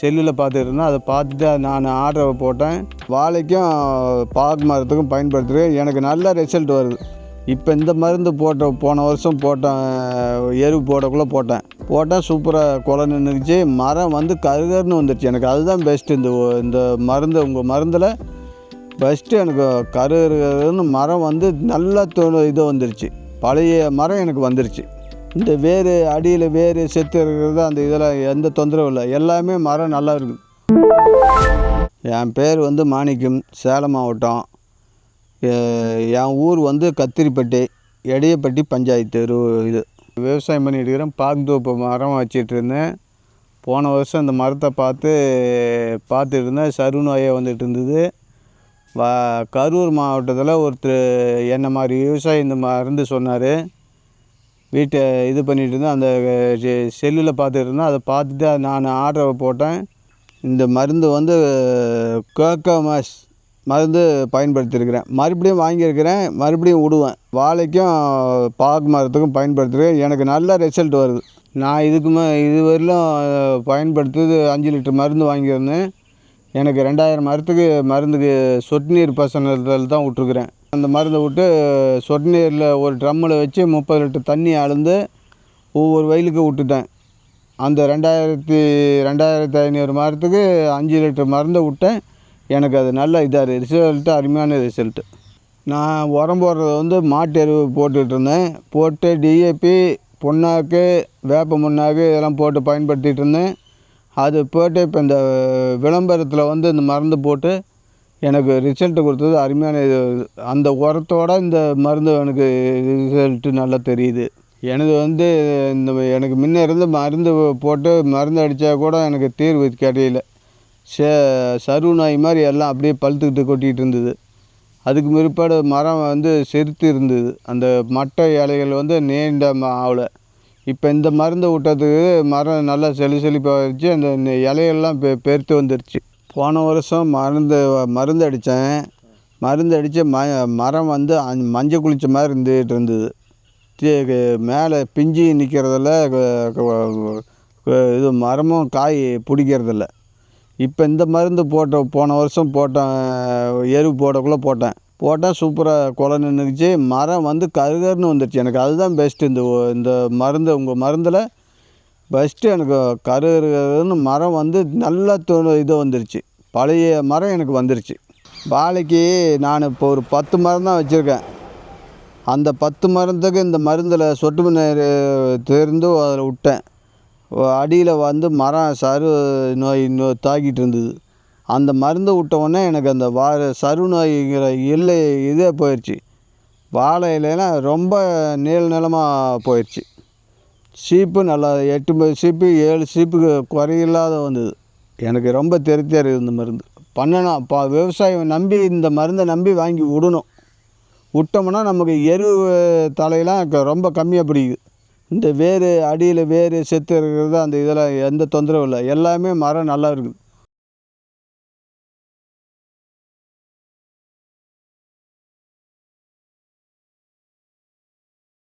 செல்லில் பார்த்துருந்தேன் அதை பார்த்துட்டு நான் ஆர்டரை போட்டேன். வாழைக்கும் பாக் மரத்துக்கும் பயன்படுத்துகிறேன் எனக்கு நல்ல ரிசல்ட் வருது. இப்போ இந்த மருந்து போட்ட போன வருஷம் போட்டேன் எரு போடக்குள்ளே போட்டேன். போட்டால் சூப்பராக குலை நின்றுச்சு மரம் வந்து கருகருன்னு வந்துடுச்சு எனக்கு அதுதான் பெஸ்ட்டு இந்த இந்த மருந்து உங்கள் மருந்தில். பெஸ்ட்டு எனக்கு கருகருன்னு மரம் வந்து நல்லா தோணு இது வந்துருச்சு. பழைய மரம் எனக்கு வந்துருச்சு. இந்த வேர் அடியில் வேர் செத்து இருக்கிறது அந்த இதில் எந்த தொந்தரவும் இல்லை. எல்லாமே மரம் நல்லா இருக்குது. என் பேர் வந்து மாணிக்கம் சேலம் மாவட்டம். என் ஊர் வந்து கத்திரிப்பட்டி எடையப்பட்டி பஞ்சாயத்து ஒரு இது. விவசாயம் பண்ணிட்டு இருக்கிறேன். பாக்குத்தோப்பு மரம் வச்சிட்டு இருந்தேன். போன வருஷம் இந்த மரத்தை பார்த்து பார்த்துட்டு இருந்தேன். சரு நோயை வந்துட்டு இருந்தது. வ கரூர் மாவட்டத்தில் ஒருத்தர் என்ன மாதிரி விவசாயி இந்த மருந்து சொன்னார். வீட்டை இது பண்ணிகிட்டு இருந்தேன் அந்த செல்லில் பார்த்துட்டு இருந்தேன் அதை பார்த்துட்டு நான் ஆர்டரை போட்டேன். இந்த மருந்து வந்து கோகோமாஸ் மருந்து பயன்படுத்தியிருக்கிறேன். மறுபடியும் வாங்கியிருக்கிறேன். மறுபடியும் விடுவேன். வாழைக்கும் பாக்கு மரத்துக்கும் பயன்படுத்துகிறேன் எனக்கு நல்ல ரிசல்ட் வருது. நான் இதுக்குமே இதுவரையிலும் பயன்படுத்துறது அஞ்சு லிட்டர் மருந்து வாங்கியிருந்தேன். எனக்கு ரெண்டாயிரம் மரத்துக்கு மருந்துக்கு சொட்டு நீர் பசனத்தில் தான் விட்ருக்குறேன் அந்த மருந்தை விட்டு சொட்டு நீரில் ஒரு ட்ரம்மில் வச்சு முப்பது லிட்டர் தண்ணி அளந்து ஒவ்வொரு வயலுக்கு விட்டுட்டேன். அந்த ரெண்டாயிரத்தி ரெண்டாயிரத்தி ஐநூறு மரத்துக்கு அஞ்சு லிட்டர் மருந்தை விட்டேன். எனக்கு அது நல்ல இதாக ரிசல்ட்டு அருமையான ரிசல்ட்டு. நான் உரம் போடுறது வந்து மாட்டு எருவு போட்டுக்கிட்டு இருந்தேன். போட்டு டிஏபி புண்ணாக்கு வேப்ப முன்னாக்கு இதெல்லாம் போட்டு பயன்படுத்திகிட்டு இருந்தேன். அது போட்டு இப்போ இந்த விளம்பரத்தில் வந்து இந்த மருந்து போட்டு எனக்கு ரிசல்ட்டு கொடுத்தது அருமையான இது. அந்த உரத்தோட இந்த மருந்து எனக்கு ரிசல்ட்டு நல்லா தெரியுது. எனது வந்து இந்த எனக்கு முன்ன இருந்து மருந்து போட்டு மருந்து அடித்தா கூட எனக்கு தீர்வு கிடையல. சே சருவு நாய் மாதிரி எல்லாம் அப்படியே பழுத்துக்கிட்டு கொட்டிகிட்டு இருந்தது. அதுக்கு பிற்பாடு மரம் வந்து செருத்து இருந்தது. அந்த மட்டை இலைகள் வந்து நீண்ட ஆகலை இப்போ இந்த மருந்து விட்டதுக்கு மரம் நல்லா செழி செழிப்பாகிடுச்சு அந்த இலையெல்லாம் பெ பெருத்து வந்துருச்சு. போன வருஷம் மருந்து மருந்து அடித்தேன். மருந்து அடித்து ம மரம் வந்து அஞ்- மஞ்சள் குளிச்ச மாதிரி இருந்துகிட்டு இருந்தது. மேலே பிஞ்சு நிற்கிறதில்ல இது மரமும் காய் பிடிக்கிறதில்ல. இப்போ இந்த மருந்து போட்ட போன வருஷம் போட்டேன் எரு போடக்குள்ளே போட்டேன். போட்டால் சூப்பராக குலை நின்றுச்சு. மரம் வந்து கருகருன்னு வந்துடுச்சு எனக்கு அதுதான் பெஸ்ட்டு இந்த இந்த மருந்து உங்கள் மருந்தில் ஃபஸ்ட்டு எனக்கு கருகருன்னு மரம் வந்து நல்லா தொ இது வந்துருச்சு. பழைய மரம் எனக்கு வந்துருச்சு. வாழைக்கு நான் இப்போ ஒரு பத்து மரம் தான் வச்சுருக்கேன். அந்த பத்து மரத்துக்கு இந்த மருந்தில் சொட்டு நீர் திறந்து அதில் விட்டேன். அடியில் வந்து மரம் சரு நோய் நோ தாக்கிட்டு இருந்தது. அந்த மருந்து விட்டவுடனே எனக்கு அந்த வா சரு நோய்ங்கிற இல்லை இதே போயிடுச்சு வாழை இலையெல்லாம் ரொம்ப நீள நிலமாக போயிடுச்சு சீப்பு நல்லா எட்டு சீப்பு ஏழு சீப்புக்கு குறையில்லாத வந்தது. எனக்கு ரொம்ப திருப்தியாக இருக்குது இந்த மருந்து. பண்ணணும் இப்போ விவசாயம் நம்பி இந்த மருந்தை நம்பி வாங்கி விடணும். விட்டோம்னா நமக்கு எரு தலையெல்லாம் க- ரொம்ப கம்மியாக பிடிக்குது. இந்த வேர் அடியில் வேர் செத்து இருக்கிறது அந்த இதெல்லாம் எந்த தொந்தரவும் இல்லை. எல்லாமே மரம் நல்லா இருக்குது.